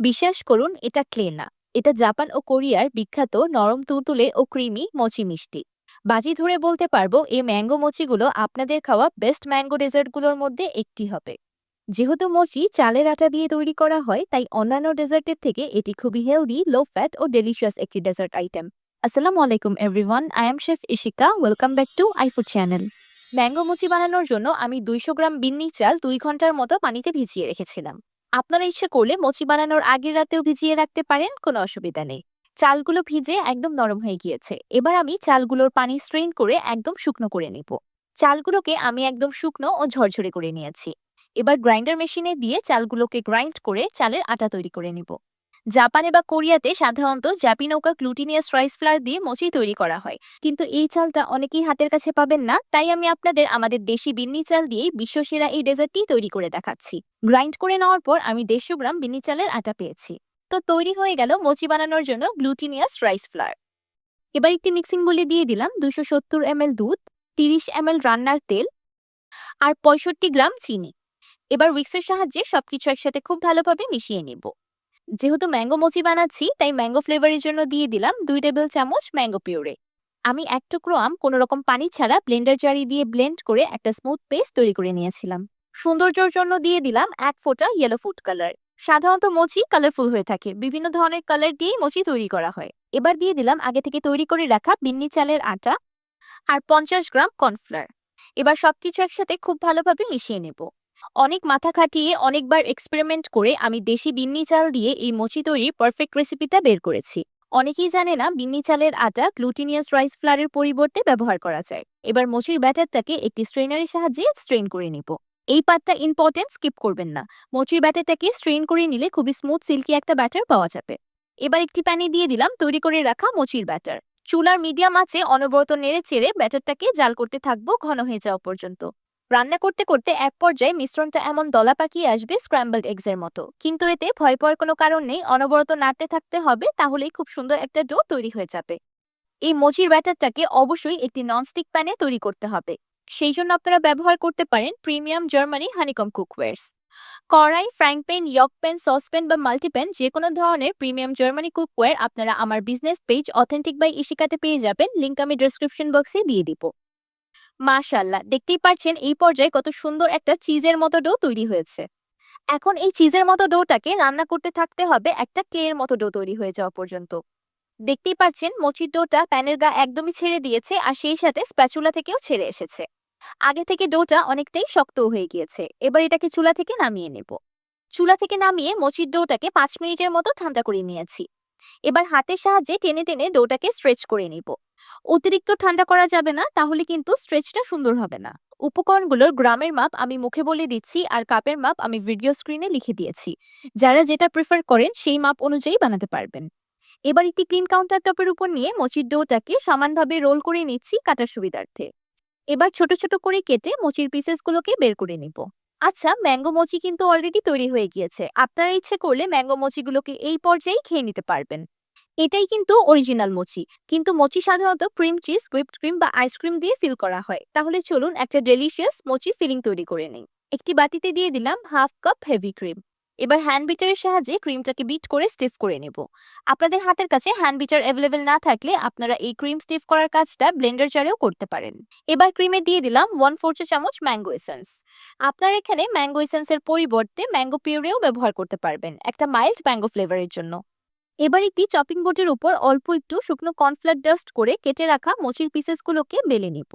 বিশ্বাস করুন, এটা ক্লে না। এটা জাপান ও কোরিয়ার বিখ্যাত নরম তুলতুলে ও ক্রিমি মোচি মিষ্টি। বাজি ধরে বলতে পারব, এই ম্যাঙ্গো মোচিগুলো আপনাদের খাওয়া বেস্ট ম্যাঙ্গো ডেজার্টগুলোর মধ্যে একটি হবে। যেহেতু মোচি চালের আটা দিয়ে তৈরি করা হয়, তাই অন্যান্য ডেজার্টের থেকে এটি খুবই হেলদি লো ফ্যাট ও ডেলিশিয়াস একটি ডেজার্ট আইটেম আসসালামু আলাইকুম everyone I am chef Ishika welcome back to iFood channel mango mochi বানানোর জন্য আমি দুইশো গ্রাম বিন্নি চাল দুই ঘণ্টার মতো পানিতে ভিজিয়ে রেখেছিলাম। আপনারা ইচ্ছে করলে মোচি বানানোর আগের রাতেও ভিজিয়ে রাখতে পারেন, কোনো অসুবিধা নেই। চালগুলো ভিজে একদম নরম হয়ে গিয়েছে। এবার আমি চালগুলোর পানি স্ট্রেন করে একদম শুকনো করে নেব। চালগুলোকে আমি একদম শুকনো ও ঝরঝরে করে নিয়েছি। এবার গ্রাইন্ডার মেশিনে দিয়ে চালগুলোকে গ্রাইন্ড করে চালের আটা তৈরি করে নিব। জাপানে বা কোরিয়াতে সাধারণত জাপি নৌকা গ্লুটিনিয়াস রাইস ফ্লার দিয়ে মোচি তৈরি করা হয়। কিন্তু এই চালটা অনেকেই হাতের কাছে পাবেন না, তাই আমি আপনাদের আমাদের দেশি বিন্নি চাল দিয়ে বিশ্বসেরা এই ডেজার্টটি তৈরি করে দেখাচ্ছি। গ্রাইন্ড করে নেওয়ার পর আমি দেড়শো গ্রাম বিন্নি চালের আটা পেয়েছি। তো তৈরি হয়ে গেল মোচি বানানোর জন্য গ্লুটিনিয়াস রাইস ফ্লার। এবার একটি মিক্সিং বলে দিয়ে দিলাম দুশো সত্তর এমএল দুধ, তিরিশ এমএল রান্নার তেল আর পঁয়ষট্টি গ্রাম চিনি। এবার উইক্সের সাহায্যে সবকিছু একসাথে খুব ভালোভাবে মিশিয়ে নিব। যেহেতু ম্যাঙ্গো মোচি বানাচ্ছি, তাই ম্যাঙ্গো ফ্লেভারের জন্য দিয়ে দিলাম দুই টেবিল চামচ ম্যাঙ্গো পিউরে আমি এক টুকরো আম কোনো রকম পানি ছাড়া ব্লেন্ডার জারি দিয়ে ব্লেন্ড করে একটা স্মুথ পেস্ট তৈরি করে নিয়েছিলাম। সৌন্দর্যের জন্য দিয়ে দিলাম এক ফোঁটা ইয়েলো ফুড কালার সাধারণত মোচি কালারফুল হয়ে থাকে। বিভিন্ন ধরনের কালার দিয়েই মোচি তৈরি করা হয়। এবার দিয়ে দিলাম আগে থেকে তৈরি করে রাখা বিন্নি চালের আটা আর পঞ্চাশ গ্রাম কর্নফ্লাওয়ার এবার সবকিছু একসাথে খুব ভালোভাবে মিশিয়ে নেব। অনেক মাথা খাটিয়ে অনেকবার এক্সপেরিমেন্ট করে আমি দেশি বিন্নি চাল দিয়ে এই মোচি তৈরির পারফেক্ট রেসিপিটা বের করেছি। অনেকেই জানে না বিন্নি চালের আটা গ্লুটিনিয়াস রাইস ফ্লারের পরিবর্তে ব্যবহার করা যায়। এবার মোচির ব্যাটারটাকে একটি স্ট্রেনারের সাহায্যে স্ট্রেন করে নিব। এই পাতটা ইম্পর্টেন্ট স্কিপ করবেন না। মোচির ব্যাটারটাকে স্ট্রেন করে নিলে খুবই স্মুথ সিল্কি একটা ব্যাটার পাওয়া যাবে। এবার একটি প্যানে দিয়ে দিলাম তৈরি করে রাখা মোচির ব্যাটার। চুলার মিডিয়াম আঁচে অনবরত নেড়ে চেড়ে ব্যাটারটাকে জাল করতে থাকব ঘন হয়ে যাওয়া পর্যন্ত। রান্না করতে করতে এক পর্যায়ে মিশ্রণটা এমন দলা পাকিয়ে আসবে স্ক্র্যাম্বলড এগসের মতো। কিন্তু এতে ভয় পাওয়ার কোনো কারণ নেই, অনবরত নাড়তে থাকতে হবে, তাহলেই খুব সুন্দর একটা ডো তৈরি হয়ে যাবে। এই মোচির ব্যাটারটাকে অবশ্যই একটি ননস্টিক প্যানে তৈরি করতে হবে। সেই জন্য আপনারা ব্যবহার করতে পারেন প্রিমিয়াম জার্মানি হানিকম কুকওয়্যারস কড়াই frying pan wok pan saucepan বা মাল্টিপ্যান যে কোনো ধরনের প্রিমিয়াম জার্মানি কুকওয়্যার আপনারা আমার বিজনেস পেজ অথেন্টিক বাই ইশিকাতে পেয়ে যাবেন। লিঙ্ক আমি ডিসক্রিপশন বক্সে দিয়ে দিব। মাশাল্লাহ। দেখতেই পাচ্ছেন এই পর্যায়ে কত সুন্দর একটা চিজের মতো ডো তৈরি হয়েছে। এখন এই চিজের মতো ডোটাকে রান্না করতে থাকতে হবে একটা ক্লের মতো ডো তৈরি হয়ে যাওয়া পর্যন্ত। দেখতেই পাচ্ছেন মচির ডোটা প্যানের গা একদমই ছেড়ে দিয়েছে আর সেই সাথে স্প্যাচুলা থেকেও ছেড়ে এসেছে। আগে থেকে ডোটা অনেকটাই শক্ত হয়ে গিয়েছে। এবার এটাকে চুলা থেকে নামিয়ে নেব। চুলা থেকে নামিয়ে মচির ডোটাকে পাঁচ মিনিটের মতো ঠান্ডা করে নিয়েছি। এবার হাতের সাহায্যে টেনে টেনে ডোটাকে স্ট্রেচ করে নিব। অতিরিক্ত ঠান্ডা করা যাবে না, তাহলে কিন্তু স্ট্রেচটা সুন্দর হবে না। উপকরণগুলোর গ্রামের মাপ আমি মুখে বলে দিচ্ছি আর কাপের মাপ আমি ভিডিও স্ক্রিনে লিখে দিয়েছি। যারা যেটা প্রেফার করেন সেই মাপ অনুযায়ী বানাতে পারবেন। এবার একটি ক্লিন কাউন্টার টপের উপর নিয়ে মচির ডোটাকে সমানভাবে রোল করে নিচ্ছি কাটার সুবিধার্থে। এবার ছোট ছোট করে কেটে মোচির পিসেসগুলোকে বের করে নিব। আচ্ছা ম্যাঙ্গো মোচি কিন্তু অলরেডি তৈরি হয়ে গিয়েছে। আপনারা ইচ্ছে করলে ম্যাঙ্গো মোচিগুলোকে এই পর্যায়েই খেয়ে নিতে পারবেন। এটাই কিন্তু অরিজিনাল মোচি কিন্তু মোচি সাধারণত ক্রিম চিজ হুইপড ক্রিম বা আইসক্রিম দিয়ে ফিল করা হয়। তাহলে চলুন একটা ডেলিশিয়াস মোচি ফিলিং তৈরি করে নিই। একটি বাটিতে দিয়ে দিলাম হাফ কাপ হেভি ক্রিম এবার হ্যান্ড বিটারের সাহায্যে ক্রিমটাকে বিট করে স্টিফ করে নেব। আপনাদের হাতের কাছে হ্যান্ড বিটার অ্যাভেলেবেল না থাকলে আপনারা এই ক্রিম স্টিফ করার কাজটা ব্লেন্ডার জারেও করতে পারেন। এবার ক্রিমে দিয়ে দিলাম ওয়ান ফোর চা চামচ ম্যাঙ্গো এসেন্স আপনারা এখানে ম্যাঙ্গো এসেন্সের পরিবর্তে ম্যাঙ্গো পিউরেও ব্যবহার করতে পারবেন। একটা মাইল্ড ম্যাঙ্গো ফ্লেভারের জন্য। এবার একটি চপিং বোর্ডের উপর অল্প একটু শুকনো কর্নফ্লার ডাস্ট করে কেটে রাখা মোচির পিসেসগুলোকে বেলে নিব।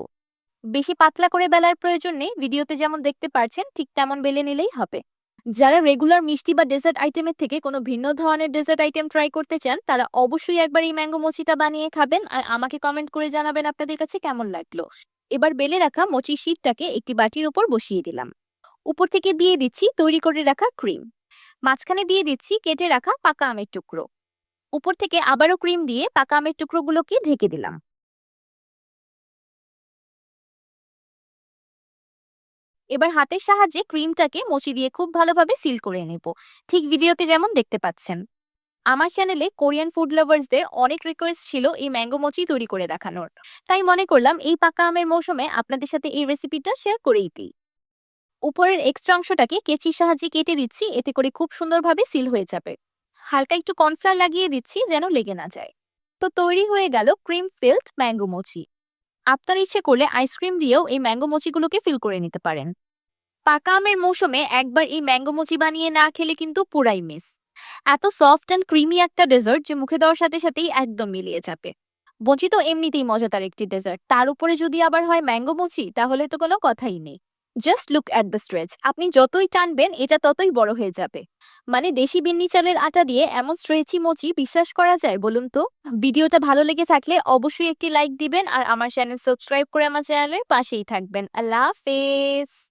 বেশি পাতলা করে বেলার প্রয়োজন নেই, ভিডিওতে যেমন দেখতে পারছেন, ঠিক তেমন বেলে নিলেই হবে। যারা রেগুলার মিষ্টি বা ডেজার্ট আইটেমের থেকে কোনো ভিন্ন ধরনের ডেজার্ট আইটেম ট্রাই করতে চান, তারা অবশ্যই একবার এই ম্যাঙ্গো মোচিটা বানিয়ে খাবেন আর আমাকে কমেন্ট করে জানাবেন আপনাদের কাছে কেমন লাগল। এবার বেলে রাখা মোচির শীটটাকে একটি বাটির উপর বসিয়ে দিলাম। উপর থেকে দিয়ে দিচ্ছি তৈরি করে রাখা ক্রিম মাঝখানে দিয়ে দিচ্ছি কেটে রাখা পাকা আমের টুকরো। উপর থেকে আবারও ক্রিম দিয়ে পাকা আমের টুকরোগুলোকে ঢেকে দিলাম। এবার হাতের সাহায্যে ক্রিমটাকে মচি দিয়ে খুব ভালোভাবে সিল করে নেব। ঠিক ভিডিওতে যেমন দেখতে পাচ্ছেন। আমার চ্যানেলে কোরিয়ান ফুড লাভার্সদের অনেক রিকোয়েস্ট ছিল এই ম্যাঙ্গো মোচি তৈরি করে দেখানোর। তাই মনে করলাম এই পাকা আমের মৌসুমে আপনাদের সাথে এই রেসিপিটা শেয়ার করেই দিই। উপরের এক্সট্রা অংশটাকে কেচির সাহায্যে কেটে দিচ্ছি, এতে করে খুব সুন্দরভাবে সিল হয়ে যাবে। হালকা একটু কর্নফ্লাওয়ার লাগিয়ে দিচ্ছি যেন লেগে না যায়। তো তৈরি হয়ে গেল ক্রিম ফিল্ড ম্যাঙ্গো মোচি। আপনার ইচ্ছে করলে আইসক্রিম দিয়েও এই ম্যাঙ্গো মোচিগুলোকে ফিল করে নিতে পারেন। পাকা আমের মৌসুমে একবার এই ম্যাঙ্গো মোচি বানিয়ে না খেলে কিন্তু পুরাই মিস এত সফট অ্যান্ড ক্রিমি একটা ডেজার্ট যে মুখে দেওয়ার সাথে সাথেই একদম মিলিয়ে যাবে। মোচি তো এমনিতেই মজাদার একটি ডেজার্ট তার উপরে যদি আবার হয় ম্যাঙ্গো মোচি, তাহলে তো কোনো কথাই নেই। Just look at the stretch আপনি যতই টানবেন, এটা ততই বড় হয়ে যাবে। মানে দেশি বিন্নি চালের আটা দিয়ে এমন স্ট্রেচি মোচি বিশ্বাস করা যায় বলুন তো? ভিডিওটা ভালো লেগে থাকলে অবশ্যই একটি লাইক দিবেন আর আমার চ্যানেল সাবস্ক্রাইব করে আমার চ্যানেলের পাশেই থাকবেন। আল্লাহ হাফেজ!